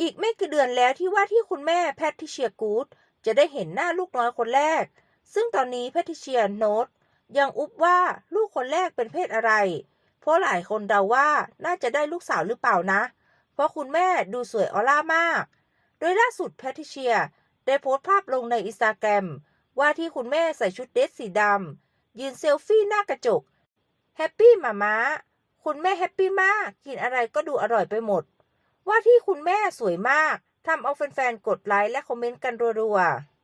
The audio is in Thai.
อีกไม่กี่เดือนแล้วที่ว่าที่คุณแม่แพทริเชียกูดจะได้เห็นหน้าลูกน้อยคนแรก ซึ่งตอนนี้แพทริเชียโน้ตยังอุบว่าลูกคนแรกเป็นเพศอะไร เพราะหลายคนเดาว่าน่าจะได้ลูกสาวหรือเปล่านะ เพราะคุณแม่ดูสวยออร่ามาก โดยล่าสุดแพทริเชียได้โพสต์ภาพลงในอินสตาแกรมว่าที่คุณแม่ใส่ชุดเดรสสีดำยืนเซลฟี่หน้ากระจกแฮปปี้มาม้าคุณแม่แฮปปี้มาก กินอะไรก็ดูอร่อยไปหมด ว่าที่คุณแม่สวยมากทำเอาแฟนๆ กดไลค์และคอมเมนต์กันรัวๆ